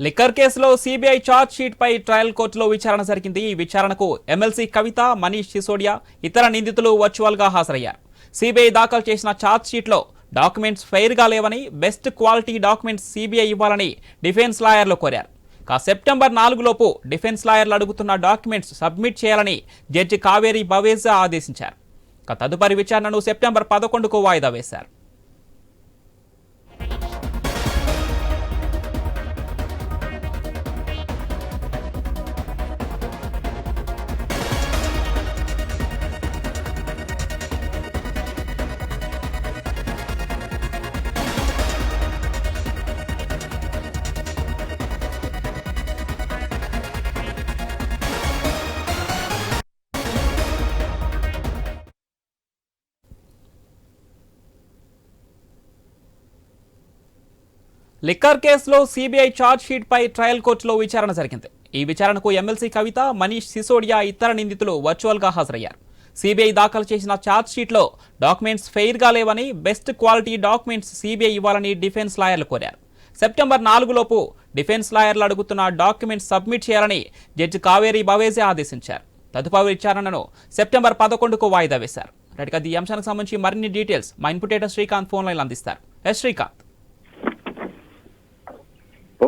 Liquor కేసులో CBI charge sheet పై trial కోర్టులో విచారణ జరిగింది. ఈ విచారణకు ఎమ్మెల్సీ కవిత మనీష్ సిసోడియా ఇతర నిందితులు వర్చువల్గా హాజరయ్యారు. సిబిఐ దాఖలు చేసిన ఛార్జ్ షీట్లో డాక్యుమెంట్స్ ఫెయిర్గా లేవని బెస్ట్ క్వాలిటీ డాక్యుమెంట్స్ సిబిఐ ఇవ్వాలని డిఫెన్స్ లాయర్లు కోరారు. కా సెప్టెంబర్ నాలుగులోపు డిఫెన్స్ లాయర్లు అడుగుతున్న డాక్యుమెంట్స్ సబ్మిట్ చేయాలని జడ్జి కావేరి బవేజా ఆదేశించారు. తదుపరి విచారణను సెప్టెంబర్ పదకొండుకు వాయిదా వేశారు. లిక్కర్ కేసులో సిబిఐ ఛార్జ్ షీట్ పై ట్రయల్ కోర్టులో విచారణ జరిగింది. ఈ విచారణకు ఎమ్మెల్సీ కవిత మనీష్ సిసోడియా ఇతర నిందితులు వర్చువల్గా హాజరయ్యారు. సిబిఐ దాఖలు చేసిన ఛార్జ్ షీట్లో డాక్యుమెంట్స్ ఫెయిర్గా లేవని బెస్ట్ క్వాలిటీ డాక్యుమెంట్స్ సిబిఐ ఇవ్వాలని డిఫెన్స్ లాయర్లు కోరారు. సెప్టెంబర్ నాలుగులోపు డిఫెన్స్ లాయర్లు అడుగుతున్న డాక్యుమెంట్స్ సబ్మిట్ చేయాలని జడ్జి కావేరి బవేజే ఆదేశించారు. తదుపరి విచారణను సెప్టెంబర్ పదకొండుకు వాయిదా వేశారు. రైట్గా ఈ అంశానికి సంబంధించి మరిన్ని డీటెయిల్స్ మా ఇన్పుటేటర్ శ్రీకాంత్ ఫోన్ అందిస్తారు. S Srikanth.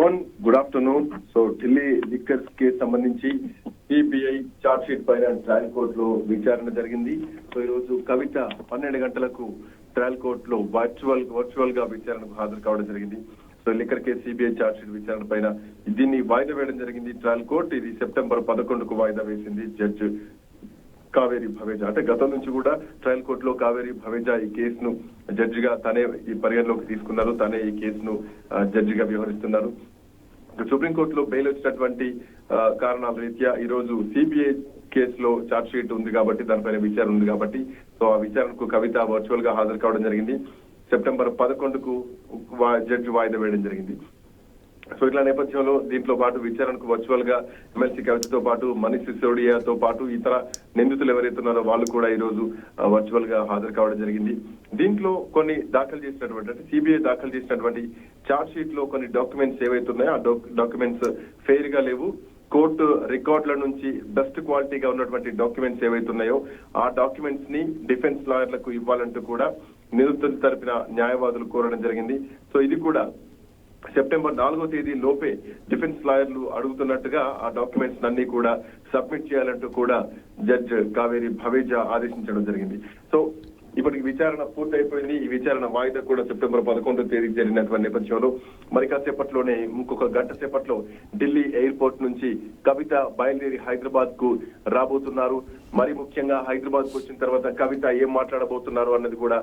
Pawan good afternoon so Delhi liquors case సంబంధించి సిబిఐ చార్జ్ షీట్ పైన ట్రయల్ కోర్ట్లో విచారణ జరిగింది. సో ఈ రోజు కవిత పన్నెండు గంటలకు ట్రయల్ కోర్ట్లో వర్చువల్ వర్చువల్గా విచారణకు హాజరు కావడం జరిగింది. So liquor case CBI charge sheet విచారణ పైన దీన్ని వాయిదా వేయడం జరిగింది. ట్రయల్ కోర్ట్ ఇది సెప్టెంబర్ పదకొండుకు వాయిదా వేసింది. జడ్జ్ కావేరి భవేజా. అంటే గతం నుంచి కూడా ట్రయల్ కోర్టులో కావేరి భవేజా ఈ కేసును జడ్జిగా తనే ఈ పరిగణలోకి తీసుకున్నారు. తనే ఈ కేసును జడ్జిగా వ్యవహరిస్తున్నారు. సుప్రీంకోర్టులో బెయిల్ వచ్చినటువంటి కారణాల రీత్యా ఈ రోజు సిబిఐ కేసులో చార్జ్ షీట్ ఉంది కాబట్టి దానిపైన విచారణ ఉంది కాబట్టి సో ఆ విచారణకు కవిత వర్చువల్గా హాజరు కావడం జరిగింది. సెప్టెంబర్ పదకొండుకు జడ్జి వాయిదా వేయడం జరిగింది. సో ఇట్లా నేపథ్యంలో దీంట్లో పాటు విచారణకు వర్చువల్గా ఎమ్మెల్సీ కవితతో పాటు మనీష్ సిసోడియాతో పాటు ఇతర నిందితులు ఎవరైతే ఉన్నారో వాళ్ళు కూడా ఈ రోజు వర్చువల్గా హాజరు కావడం జరిగింది. దీంట్లో కొన్ని దాఖలు చేసినటువంటి అంటే సిబిఐ దాఖలు చేసినటువంటి చార్జ్ షీట్లో కొన్ని డాక్యుమెంట్స్ ఏవైతే ఉన్నాయో ఆ డాక్యుమెంట్స్ ఫెయిర్గా లేవు. కోర్టు రికార్డుల నుంచి బెస్ట్ క్వాలిటీగా ఉన్నటువంటి డాక్యుమెంట్స్ ఏవైతే ఉన్నాయో ఆ డాక్యుమెంట్స్ని డిఫెన్స్ లాయర్లకు ఇవ్వాలంటూ కూడా నిందితుల తరపున న్యాయవాదులు కోరడం జరిగింది. సో ఇది కూడా సెప్టెంబర్ నాలుగో తేదీ లోపే డిఫెన్స్ లాయర్లు అడుగుతున్నట్టుగా ఆ డాక్యుమెంట్స్ అన్ని కూడా సబ్మిట్ చేయాలంటూ కూడా జడ్జ్ కావేరి భవేజా ఆదేశించడం జరిగింది. సో ఇప్పటికి విచారణ పూర్తయిపోయింది. ఈ విచారణ వాయిదా కూడా సెప్టెంబర్ పదకొండో తేదీ జరిగినటువంటి నేపథ్యంలో. మరి కాసేపట్లోనే ఇంకొక గంట సేపట్లో ఢిల్లీ ఎయిర్పోర్ట్ నుంచి కవిత బయలుదేరి హైదరాబాద్కు రాబోతున్నారు. మరి ముఖ్యంగా హైదరాబాద్కు వచ్చిన తర్వాత కవిత ఏం మాట్లాడబోతున్నారు అన్నది కూడా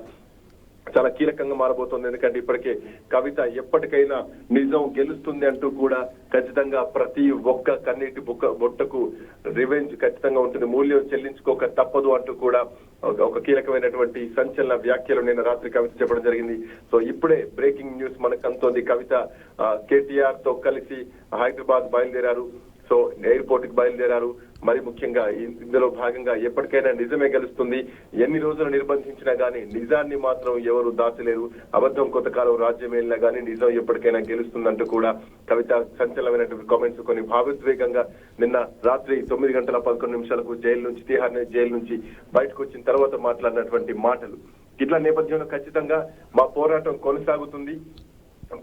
చాలా కీలకంగా మారబోతోంది. ఎందుకంటే ఇప్పటికే కవిత ఎప్పటికైనా నిజం గెలుస్తుంది అంటూ కూడా ఖచ్చితంగా ప్రతి ఒక్క కన్నీటి బుక్క బొట్టకు రివెంజ్ ఖచ్చితంగా ఉంటుంది. మూల్యం చెల్లించుకోక తప్పదు అంటూ కూడా ఒక- కీలకమైనటువంటి సంచలన వ్యాఖ్యలు నేను రాత్రి కవిత చెప్పడం జరిగింది. సో ఇప్పుడే బ్రేకింగ్ న్యూస్ మనకు అందుతోంది. కవిత కేటీఆర్తో కలిసి హైదరాబాద్ బయలుదేరారు. సో ఎయిర్పోర్ట్కి బయలుదేరారు. మరి ముఖ్యంగా ఇందులో భాగంగా ఎప్పటికైనా నిజమే గెలుస్తుంది. ఎన్ని రోజులు నిర్బంధించినా గానీ నిజాన్ని మాత్రం ఎవరు దాచలేరు. అబద్ధం కొంతకాలం రాజ్యం వెళ్ళినా గానీ నిజం ఎప్పటికైనా గెలుస్తుందంటూ కూడా కవిత సంచలనమైనటువంటి కామెంట్స్ కొన్ని భావోద్వేగంగా నిన్న రాత్రి తొమ్మిది గంటల పదకొండు నిమిషాలకు జైలు నుంచి తీహార్ జైలు నుంచి బయటకు వచ్చిన తర్వాత మాట్లాడినటువంటి మాటలు. ఇట్లా నేపథ్యంలో ఖచ్చితంగా మా పోరాటం కొనసాగుతుంది.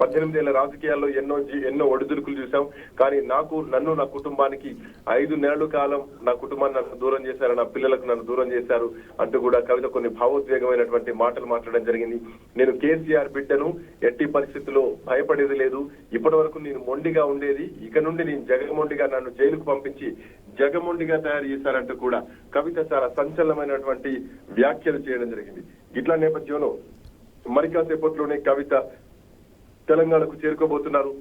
పద్దెనిమిదేళ్ళ రాజకీయాల్లో ఎన్నో ఎన్నో ఒడిదుడుకులు చూసాం కానీ నాకు నన్ను నా కుటుంబానికి ఐదు నెలల కాలం నా కుటుంబాన్ని నన్ను దూరం చేశారు నా పిల్లలకు నన్ను దూరం చేశారు అంటూ కూడా కవిత కొన్ని భావోద్వేగమైనటువంటి మాటలు మాట్లాడడం జరిగింది. నేను కేసీఆర్ బిడ్డను ఎట్టి పరిస్థితుల్లో భయపడేది లేదు. ఇప్పటి వరకు నేను మొండిగా ఉండేది ఇక నుండి నేను జగమొండిగా నన్ను జైలుకు పంపించి జగమొండిగా తయారు చేశారంటూ కూడా కవిత చాలా సంచలనమైనటువంటి వ్యాఖ్యలు చేయడం జరిగింది. ఇట్లా నేపథ్యంలో మరి కాసేపట్లోనే కవిత తెలంగాణకు చేరుకోబోతున్నారు.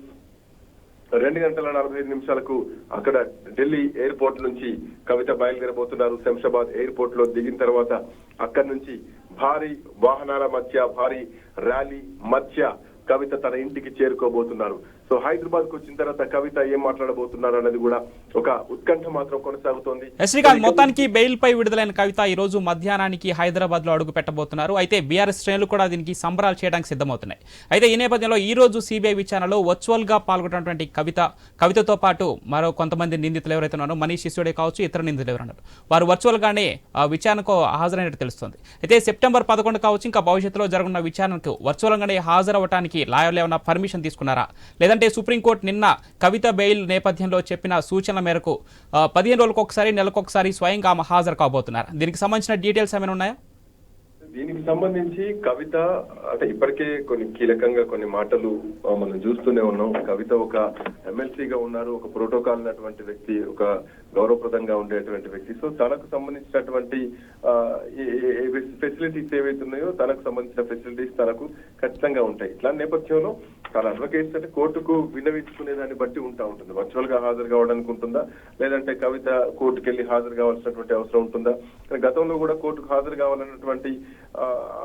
రెండు గంటల నలభై ఐదు నిమిషాలకు అక్కడ ఢిల్లీ ఎయిర్పోర్ట్ నుంచి కవిత బయలుదేరబోతున్నారు. శంషాబాద్ ఎయిర్పోర్ట్లో దిగిన తర్వాత అక్కడి నుంచి భారీ వాహనాల మధ్య భారీ ర్యాలీ మధ్య కవిత తన ఇంటికి చేరుకోబోతున్నారు. సో హైదరాబాద్కు వచ్చిన తర్వాత కవిత ఏం మాట్లాడబోతున్నారు అనేది కూడా ఒక ఉత్కంఠ మాత్రం కొనసాగుతోంది. శ్రీకాంత్ మొత్తానికి బెయిల్ పై విడుదలైన కవిత ఈ రోజు మధ్యాహ్నానికి హైదరాబాద్లో అడుగు పెట్టబోతున్నారు. అయితే బీఆర్ఎస్ శ్రేణులు కూడా దీనికి సంబరాలు చేయడానికి సిద్ధమవుతున్నాయి. అయితే ఈ నేపథ్యంలో ఈ రోజు సిబిఐ విచారణలో వర్చువల్గా పాల్గొన్నటువంటి కవిత కవితతో పాటు మరో కొంతమంది నిందితులు ఎవరైతే ఉన్నారో మనీష్ సిసోడే కావచ్చు ఇతర నిందితులు ఎవరు ఉన్నారు. వారు వర్చువల్ గానే విచారణకు హాజరైనట్టు తెలుస్తుంది. అయితే సెప్టెంబర్ పదకొండు కావచ్చు ఇంకా భవిష్యత్తులో జరగనున్న విచారణకు వర్చువల్ గానే హాజరవడానికి లాయర్లు ఏమైనా పర్మిషన్ తీసుకున్నారా? ఎందుకంటే సుప్రీంకోర్టు నిన్న కవిత బెయిల్ నేపథ్యంలో చెప్పిన సూచనల మేరకు పదిహేను రోజులకు ఒకసారి నెలకు ఒకసారి స్వయంగా ఆమె హాజరు కాబోతున్నారు. దీనికి సంబంధించిన డీటెయిల్స్ ఏమైనా ఉన్నాయా? దీనికి సంబంధించి కవిత అంటే ఇప్పటికే కొన్ని కీలకంగా కొన్ని మాటలు మనం చూస్తూనే ఉన్నాం. కవిత ఒక ఎమ్మెల్సీగా ఉన్నారు ఒక ప్రోటోకాల్ ఉన్నటువంటి వ్యక్తి ఒక గౌరవప్రదంగా ఉండేటువంటి వ్యక్తి. సో తనకు సంబంధించినటువంటి ఫెసిలిటీస్ ఏవైతే ఉన్నాయో తనకు సంబంధించిన ఫెసిలిటీస్ తనకు ఖచ్చితంగా ఉంటాయి. ఇట్లాంటి నేపథ్యంలో తన అడ్వకేట్స్ అంటే కోర్టుకు విన్నవించుకునే దాన్ని బట్టి ఉంటా ఉంటుంది. వర్చువల్గా హాజరు కావడానికి ఉంటుందా? లేదంటే కవిత కోర్టుకు వెళ్ళి హాజరు కావాల్సినటువంటి అవసరం ఉంటుందా? గతంలో కూడా కోర్టుకు హాజరు కావాలన్నటువంటి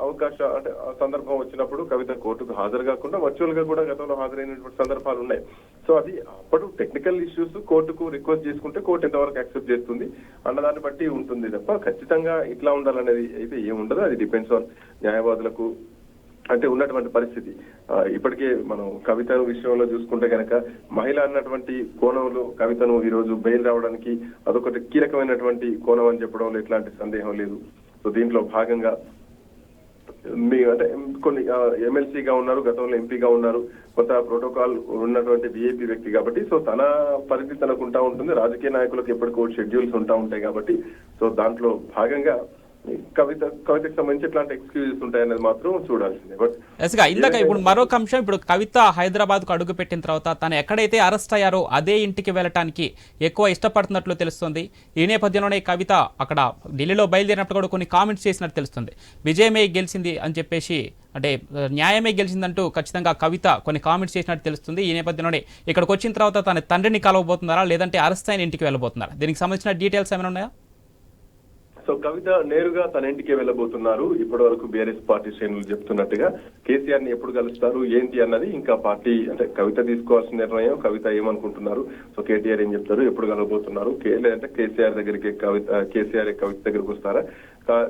అవకాశ అంటే సందర్భం వచ్చినప్పుడు కవిత కోర్టుకు హాజరు కాకుండా వర్చువల్గా కూడా గతంలో హాజరైనటువంటి సందర్భాలు ఉన్నాయి. సో అది అప్పుడు టెక్నికల్ ఇష్యూస్ కోర్టుకు రిక్వెస్ట్ చేసుకుంటే కోర్టు ఎంతవరకు యాక్సెప్ట్ చేస్తుంది. అన్నదాన్ని బట్టి ఉంటుంది తప్ప ఖచ్చితంగా ఇట్లా ఉండాలనేది అయితే ఏముండదు అది డిపెండ్స్ ఆన్ న్యాయవాదులకు. అంటే ఉన్నటువంటి పరిస్థితి. ఇప్పటికే మనం కవిత విషయంలో చూసుకుంటే కనుక మహిళ అన్నటువంటి కోణంలో కవితను ఈ రోజు బెయిల్ రావడానికి అదొకటి కీలకమైనటువంటి కోణం అని చెప్పడంలో ఎట్లాంటి సందేహం లేదు. సో దీంట్లో భాగంగా మీ అంటే కొన్ని ఎమ్మెల్సీగా ఉన్నారు గతంలో ఎంపీగా ఉన్నారు. కొంత ప్రోటోకాల్ ఉన్నటువంటి బీఏపీ వ్యక్తి కాబట్టి సో తన పరిధి తనకు ఉంటా ఉంటుంది. రాజకీయ నాయకులకు ఎప్పటికో షెడ్యూల్స్ ఉంటా ఉంటాయి కాబట్టి సో దాంట్లో భాగంగా కవిత కవితకు సంబంధించి ఎట్లాంటి ఎక్స్క్యూజెస్ ఉంటాయనేది మాత్రం చూడాల్సిందే. బట్ ఎస్గా ఇందాక ఇప్పుడు మరొక అంశం ఇప్పుడు కవిత హైదరాబాద్కు అడుగు పెట్టిన తర్వాత తను ఎక్కడైతే అరెస్ట్ అయ్యారో అదే ఇంటికి వెళ్ళటానికి ఎక్కువ ఇష్టపడుతున్నట్లు తెలుస్తుంది. ఈ నేపథ్యంలోనే కవిత అక్కడ ఢిల్లీలో బయలుదేరినప్పుడు కూడా కొన్ని కామెంట్స్ చేసినట్టు తెలుస్తుంది. విజయమే గెలిచింది అని చెప్పేసి అంటే న్యాయమే గెలిచిందంటూ ఖచ్చితంగా కవిత కొన్ని కామెంట్స్ చేసినట్టు తెలుస్తుంది. ఈ నేపథ్యంలోనే ఇక్కడికి వచ్చిన తర్వాత తన తండ్రిని కలవబోతున్నారా లేదంటే అరెస్ట్ అయిన ఇంటికి వెళ్ళబోతున్నారా? దీనికి సంబంధించిన డీటెయిల్స్ ఏమైనా ఉన్నాయా? సో కవిత నేరుగా తన ఇంటికి వెళ్ళబోతున్నారు. ఇప్పటి వరకు బీఆర్ఎస్ పార్టీ శ్రేణులు చెప్తున్నట్టుగా కేసీఆర్ని ఎప్పుడు కలుస్తారు ఏంటి అన్నది ఇంకా పార్టీ అంటే కవిత తీసుకోవాల్సిన నిర్ణయం కవిత ఏమనుకుంటున్నారు. సో కేటీఆర్ ఏం చెప్తారు? ఎప్పుడు కలవబోతున్నారు? లేదంటే కేసీఆర్ దగ్గరికి కవిత కేసీఆర్ కవిత దగ్గరికి వస్తారా?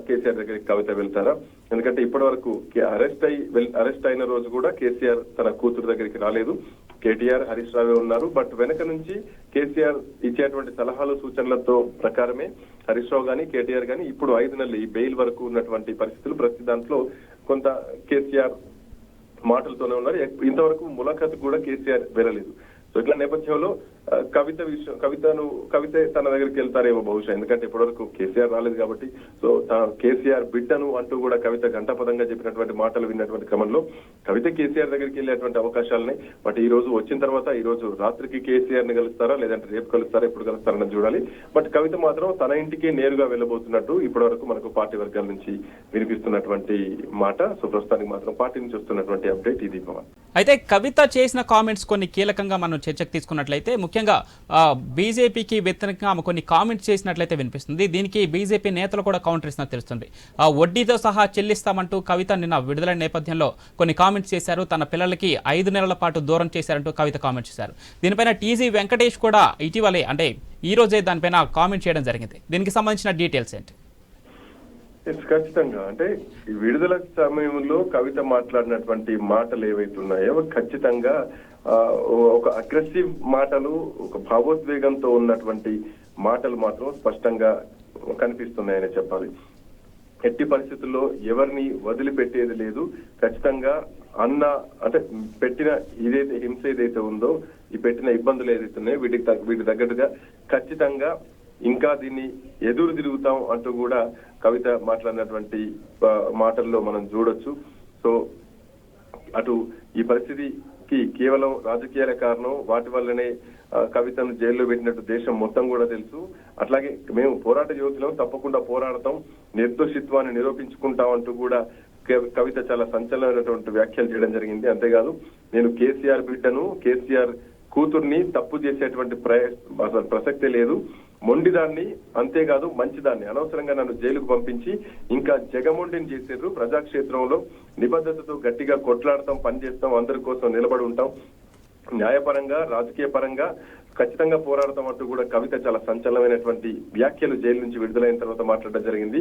కేసీఆర్ దగ్గరికి కవిత వెళ్తారా? ఎందుకంటే ఇప్పటి వరకు అరెస్ట్ అయి అరెస్ట్ అయిన రోజు కూడా కేసీఆర్ తన కూతురు దగ్గరికి రాలేదు. కేటీఆర్ హరీష్ రావే ఉన్నారు. బట్ వెనక నుంచి కేసీఆర్ ఇచ్చేటువంటి సలహాలు సూచనలతో ప్రకారమే హరీష్ రావు గాని కేటీఆర్ గాని ఇప్పుడు ఐదు నెలలు ఈ బెయిల్ వరకు ఉన్నటువంటి పరిస్థితులు ప్రతి దాంట్లో కొంత కేసీఆర్ మాటలతోనే ఉన్నారు. ఇంతవరకు ములాఖత్ కూడా కేసీఆర్ వెళ్ళలేదు సో ఇట్లా నేపథ్యంలో కవిత విషయం కవితను కవిత తన దగ్గరికి వెళ్తారేమో బహుశా. ఎందుకంటే ఇప్పటివరకు కేసీఆర్ రాలేదు కాబట్టి. సో కేసీఆర్ బిడ్డను అంటూ కూడా కవిత గంటపదంగా చెప్పినటువంటి మాటలు విన్నటువంటి క్రమంలో కవిత కేసీఆర్ దగ్గరికి వెళ్ళేటువంటి అవకాశాలని బట్ ఈ రోజు వచ్చిన తర్వాత ఈ రోజు రాత్రికి కేసీఆర్ని కలుస్తారా లేదంటే రేపు కలుస్తారా ఎప్పుడు కలుస్తారని చూడాలి. బట్ కవిత మాత్రం తన ఇంటికి నేరుగా వెళ్ళబోతున్నట్టు ఇప్పటి వరకు మనకు పార్టీ వర్గాల నుంచి వినిపిస్తున్నటువంటి మాట. సో ప్రస్తుతానికి మాత్రం పార్టీ నుంచి వస్తున్నటువంటి అప్డేట్ ఇది పవన్ అయితే కవిత చేసిన కామెంట్స్ కొన్ని కీలకంగా మనం చర్చకు తీసుకున్నట్లయితే ముఖ్యంగా బీజేపీకి వ్యతిరేకంగా ఆమె కొన్ని కామెంట్స్ చేసినట్లయితే వినిపిస్తుంది. దీనికి బీజేపీ నేతలు కూడా కౌంటర్ ఇస్తున్నట్టు తెలుస్తుంది. వడ్డీతో సహా చెల్లిస్తామంటూ కవిత నిన్న విడుదలైన నేపథ్యంలో కొన్ని కామెంట్స్ చేశారు. తన పిల్లలకి ఐదు నెలల పాటు దూరం చేశారంటూ కవిత కామెంట్ చేశారు. దీనిపైన టీజీ వెంకటేష్ కూడా ఇటీవలే అంటే ఈ రోజే దానిపైన కామెంట్ చేయడం జరిగింది. దీనికి సంబంధించిన డీటెయిల్స్ ఏంటి? ఎస్, ఖచ్చితంగా. అంటే ఈ విడుదల సమయంలో కవిత మాట్లాడినటువంటి మాటలు ఏవైతే ఉన్నాయో ఖచ్చితంగా ఆ, ఒక అగ్రెసివ్ మాటలు ఒక భావోద్వేగంతో ఉన్నటువంటి మాటలు మాత్రం స్పష్టంగా కనిపిస్తున్నాయని చెప్పాలి. ఎట్టి పరిస్థితుల్లో ఎవరిని వదిలిపెట్టేది లేదు. ఖచ్చితంగా అన్న అంటే పెట్టిన ఇదైతే హింస ఏదైతే ఉందో ఈ పెట్టిన ఇబ్బందులు ఏదైతే ఉన్నాయో వీటికి వీటి తగ్గట్టుగా ఖచ్చితంగా ఇంకా దీన్ని ఎదురు తిరుగుతాం అంటూ కూడా కవిత మాట్లాడినటువంటి మాటల్లో మనం చూడొచ్చు. సో అటు ఈ పరిస్థితికి కేవలం రాజకీయాల కారణం వాటి వల్లనే కవితను జైల్లో పెట్టినట్టు దేశం మొత్తం కూడా తెలుసు. అట్లాగే మేము పోరాట యోధులం తప్పకుండా పోరాడతాం నిర్దోషిత్వాన్ని నిరూపించుకుంటాం అంటూ కూడా కవిత చాలా సంచలనమైనటువంటి వ్యాఖ్యలు చేయడం జరిగింది. అంతేకాదు నేను కేసీఆర్ బిడ్డను కేసీఆర్ కూతుర్ని తప్పు చేసేటువంటి ప్రయ అసలు ప్రసక్తే లేదు. మొండిదాన్ని అంతేకాదు మంచిదాన్ని. అనవసరంగా నన్ను జైలుకు పంపించి ఇంకా జగమొండిని చేసారు ప్రజాక్షేత్రంలో నిబద్ధతతో గట్టిగా కొట్లాడతాం పనిచేస్తాం అందరి కోసం నిలబడి ఉంటాం. న్యాయపరంగా రాజకీయ పరంగా ఖచ్చితంగా పోరాడతాం అంటూ కూడా కవిత చాలా సంచలనమైనటువంటి వ్యాఖ్యలు జైలు నుంచి విడుదలైన తర్వాత మాట్లాడడం జరిగింది.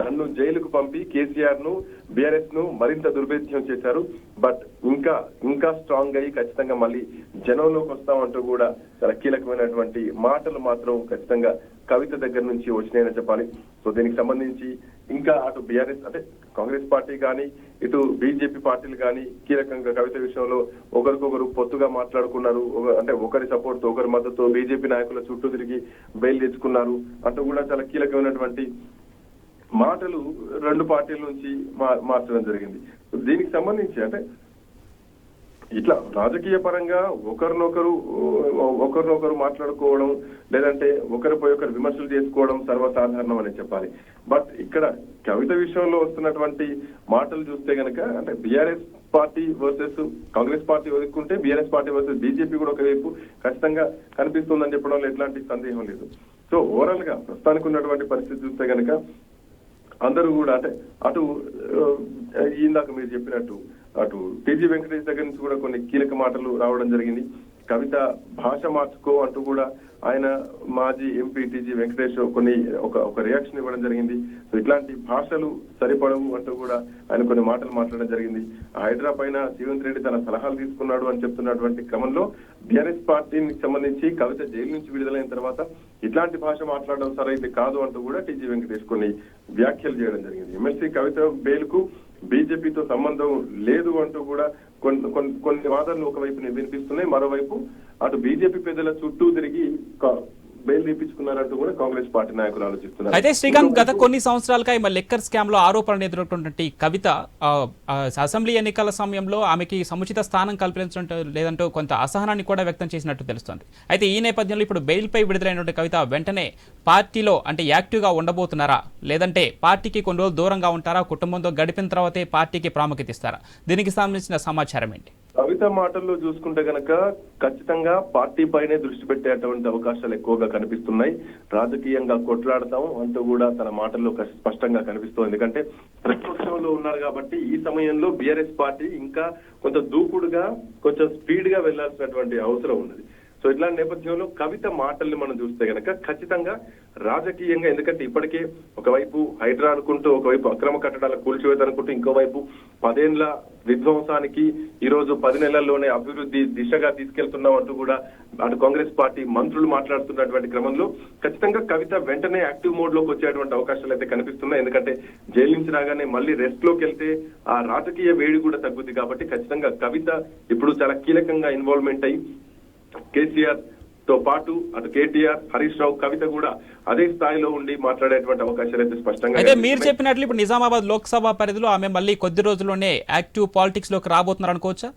నన్ను జైలుకు పంపి కేసీఆర్ను బీఆర్ఎస్ను మరింత దుర్భేద్యం చేశారు. బట్ ఇంకా ఇంకా స్ట్రాంగ్ అయ్యి ఖచ్చితంగా మళ్ళీ జనంలోకి వస్తామంటూ కూడా చాలా కీలకమైనటువంటి మాటలు మాత్రం ఖచ్చితంగా కవిత దగ్గర నుంచి వచ్చినాయని చెప్పాలి. సో దీనికి సంబంధించి ఇంకా అటు బీఆర్ఎస్ అంటే కాంగ్రెస్ పార్టీ కానీ ఇటు బీజేపీ పార్టీలు కానీ కీలకంగా కవిత విషయంలో ఒకరికొకరు పొత్తుగా మాట్లాడుకున్నారు. ఒక- అంటే ఒకరి సపోర్ట్తో ఒకరి మద్దతు బీజేపీ నాయకుల చుట్టూ తిరిగి బెయిల్ తెచ్చుకున్నారు. అంటూ కూడా చాలా కీలకమైనటువంటి మాటలు రెండు పార్టీల నుంచి మా- మార్చడం జరిగింది. దీనికి సంబంధించి అంటే ఇట్లా రాజకీయ పరంగా ఒకరినొకరు ఒకరినొకరు మాట్లాడుకోవడం లేదంటే ఒకరిపై ఒకరు విమర్శలు చేసుకోవడం సర్వసాధారణం అని చెప్పాలి. బట్ ఇక్కడ కవిత విషయంలో వస్తున్నటువంటి మాటలు చూస్తే గనక అంటే BRS party versus Congress party వదుకుంటే BRS party versus BJP కూడా ఒకవైపు ఖచ్చితంగా కనిపిస్తుందని చెప్పడంలో ఎట్లాంటి సందేహం లేదు. సో ఓవరాల్గా ప్రస్తుతానికి ఉన్నటువంటి పరిస్థితి చూస్తే గనక అందరూ కూడా అంటే అటు ఇందాక మీరు చెప్పినట్టు అటు టీజీ వెంకటేష్ దగ్గర నుంచి కూడా కొన్ని కీలక మాటలు రావడం జరిగింది. కవిత భాష మార్చుకో అంటూ కూడా ఆయన మాజీ ఎంపీ టీజీ వెంకటేష్ కొన్ని ఒక ఒక రియాక్షన్ ఇవ్వడం జరిగింది. సో ఇట్లాంటి భాషలు సరిపడవు అంటూ కూడా ఆయన కొన్ని మాటలు మాట్లాడడం జరిగింది. హైదరా పైన జీవంత్ రెడ్డి తన సలహాలు తీసుకున్నాడు అని చెప్తున్నటువంటి క్రమంలో బీఆర్ఎస్ పార్టీకి సంబంధించి కవిత జైలు నుంచి విడుదలైన తర్వాత ఇట్లాంటి భాష మాట్లాడడం సరైతే కాదు అంటూ కూడా టీజీ వెంకటేష్ కొన్ని వ్యాఖ్యలు చేయడం జరిగింది. ఎమ్మెల్సీ కవిత బెయిల్కు బీజేపీతో సంబంధం లేదు అంటూ కూడా కొన్ని కొన్ని- కొన్ని వాదనలు ఒకవైపు వినిపిస్తున్నాయి మరోవైపు అటు బీజేపీ పెద్దల చుట్టూ తిరిగి బెయిల్ తీపించుకున్నారంటూ కూడా కాంగ్రెస్ పార్టీ నాయకులు ఆలోచిస్తున్నారు. అయితే శ్రీకాంత్ గత కొన్ని సంవత్సరాలుగా ఈమె లెక్కర్ స్కామ్లో ఆరోపణలు ఎదుర్కొన్నటువంటి కవిత అసెంబ్లీ ఎన్నికల సమయంలో ఆమెకి సముచిత స్థానం కల్పించడం లేదంటూ కొంత అసహనాన్ని కూడా వ్యక్తం చేసినట్టు తెలుస్తోంది. అయితే ఈ నేపథ్యంలో ఇప్పుడు బెయిల్ పై విడుదలైనటువంటి కవిత వెంటనే పార్టీలో అంటే యాక్టివ్గా ఉండబోతున్నారా? లేదంటే పార్టీకి కొన్ని రోజులు దూరంగా ఉంటారా? కుటుంబంతో గడిపిన తర్వాతే పార్టీకి ప్రాముఖ్యత ఇస్తారా? దీనికి సంబంధించిన సమాచారం ఏంటి? కవిత మాటల్లో చూసుకుంటే గనక ఖచ్చితంగా పార్టీ పైనే దృష్టి పెట్టేటువంటి అవకాశాలు ఎక్కువగా కనిపిస్తున్నాయి. రాజకీయంగా కొట్లాడతాం అంటూ కూడా తన మాటల్లో స్పష్టంగా కనిపిస్తుంది. ఎందుకంటే ప్రతిపక్షంలో ఉన్నారు కాబట్టి ఈ సమయంలో బీఆర్ఎస్ పార్టీ ఇంకా కొంత దూకుడుగా కొంచెం స్పీడ్గా వెళ్ళాల్సినటువంటి అవసరం ఉన్నది. సో ఇట్లాంటి నేపథ్యంలో కవిత మాటల్ని మనం చూస్తే కనుక ఖచ్చితంగా రాజకీయంగా ఎందుకంటే ఇప్పటికే ఒకవైపు హైడ్రా అనుకుంటూ ఒకవైపు అక్రమ కట్టడాల కూల్చివేత అనుకుంటూ ఇంకోవైపు పదేండ్ల విధ్వంసానికి ఈ రోజు పది నెలల్లోనే అభివృద్ధి దిశగా తీసుకెళ్తున్నాం అంటూ కూడా అటు కాంగ్రెస్ పార్టీ మంత్రులు మాట్లాడుతున్నటువంటి క్రమంలో ఖచ్చితంగా కవిత వెంటనే యాక్టివ్ మోడ్లోకి వచ్చేటువంటి అవకాశాలు అయితే కనిపిస్తున్నాయి. ఎందుకంటే జైలు నుంచి రాగానే మళ్ళీ రెస్ట్లోకి వెళ్తే ఆ రాజకీయ వేడి కూడా తగ్గుద్ది కాబట్టి ఖచ్చితంగా కవిత ఇప్పుడు చాలా కీలకంగా ఇన్వాల్వ్మెంట్ అయ్యి కేసీఆర్ తో పాటు అటు కేటీఆర్ హరీష్ రావు కవిత కూడా అదే స్థాయిలో ఉండి మాట్లాడేటువంటి అవకాశాలు అయితే స్పష్టంగా అయితే మీరు. చెప్పినట్లు ఇప్పుడు నిజామాబాద్ లోక్సభ పరిధిలో ఆమె మళ్ళీ కొద్ది రోజుల్లోనే యాక్టివ్ పాలిటిక్స్లోకి రాబోతున్నారు అనుకోవచ్చా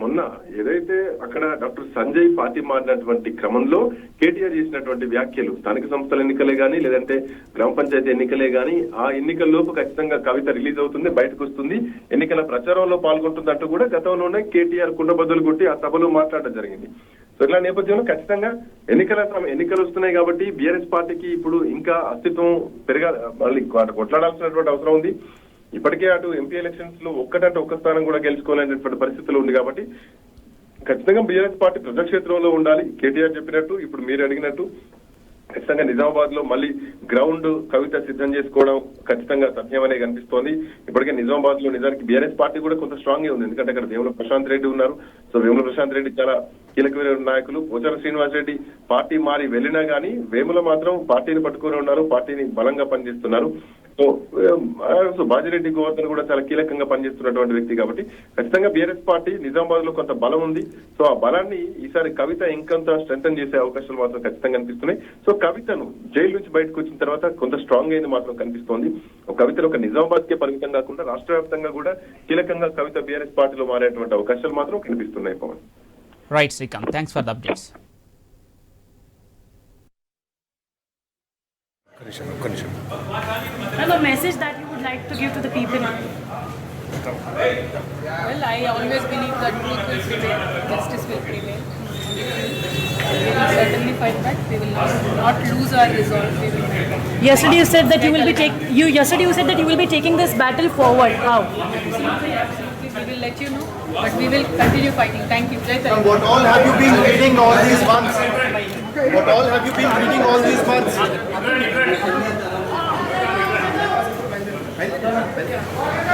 మొన్న ఏదైతే అక్కడ డాక్టర్ సంజయ్ పార్టీ మారినటువంటి క్రమంలో కేటీఆర్ చేసినటువంటి వ్యాఖ్యలు స్థానిక సంస్థల ఎన్నికలే గానీ లేదంటే గ్రామ పంచాయతీ ఎన్నికలే గానీ ఆ ఎన్నికల్లోపు ఖచ్చితంగా కవిత రిలీజ్ అవుతుంది బయటకు వస్తుంది. ఎన్నికల ప్రచారంలో పాల్గొంటుందంటూ కూడా గతంలోనే కేటీఆర్ కుండబద్దలు కొట్టి ఆ సభలో మాట్లాడడం జరిగింది. సో ఇట్లా నేపథ్యంలో ఖచ్చితంగా ఎన్నికల ఎన్నికలు వస్తున్నాయి కాబట్టి బీఆర్ఎస్ పార్టీకి ఇప్పుడు ఇంకా అస్తిత్వం పెరగాలి మళ్ళీ కొట్లాడాల్సినటువంటి అవసరం ఉంది. ఇప్పటికే అటు ఎంపీ ఎలక్షన్స్లో ఒక్కటంటే ఒక్క స్థానం కూడా గెలుచుకోలేనటువంటి పరిస్థితులు ఉంది కాబట్టి ఖచ్చితంగా బీఆర్ఎస్ పార్టీ ప్రజాక్షేత్రంలో ఉండాలి. కేటీఆర్ చెప్పినట్టు ఇప్పుడు మీరు అడిగినట్టు ఖచ్చితంగా నిజామాబాద్లో మళ్ళీ గ్రౌండ్ కవిత సిద్ధం చేసుకోవడం ఖచ్చితంగా సత్యమనే కనిపిస్తోంది. ఇప్పటికే నిజామాబాద్లో నిజానికి బీఆర్ఎస్ పార్టీ కూడా కొంత స్ట్రాంగ్గా ఉంది. ఎందుకంటే అక్కడ వేముల ప్రశాంత్ రెడ్డి ఉన్నారు. సో వేముల ప్రశాంత్ రెడ్డి చాలా కీలకమైన నాయకులు. పోచార శ్రీనివాస్ రెడ్డి పార్టీ మారి వెళ్ళినా గానీ వేముల మాత్రం పార్టీని పట్టుకొని ఉన్నారు. పార్టీని బలంగా పనిచేస్తున్నారు. సో సో బాజిరెడ్డి గోవర్ధన్ కూడా చాలా కీలకంగా పనిచేస్తున్నటువంటి వ్యక్తి కాబట్టి ఖచ్చితంగా బీఆర్ఎస్ పార్టీ నిజామాబాద్లో కొంత బలం ఉంది. సో ఆ బలాన్ని ఈసారి కవిత ఇంకొంత స్ట్రెంథన్ చేసే అవకాశాలు మాత్రం ఖచ్చితంగా కనిపిస్తున్నాయి. సో కవితను జైలు నుంచి బయటకు వచ్చిన తర్వాత కొంత స్ట్రాంగ్ అయింది మాత్రం కనిపిస్తోంది. ఒక కవితను ఒక నిజామాబాద్ కే పరిమితం కాకుండా రాష్ట్ర వ్యాప్తంగా కూడా కీలకంగా కవిత బీఆర్ఎస్ పార్టీలో మారేటువంటి అవకాశాలు మాత్రం కనిపిస్తున్నాయి Pawan. Right Srikanth thanks for the updates ఒక్క నిమిషం. Well, a message that you would like to give to the people? Well, I always believe that truth will prevail, justice will prevail. We will certainly fight back. We will not lose our resolve. We will. Yesterday you said that you will be take you yesterday you said that you will be taking this battle forward. How? Absolutely, absolutely. We will let you know, but we will continue fighting. Thank you. Jai And what all have you been reading all these months? What all have you been reading all these months? Ven, ven.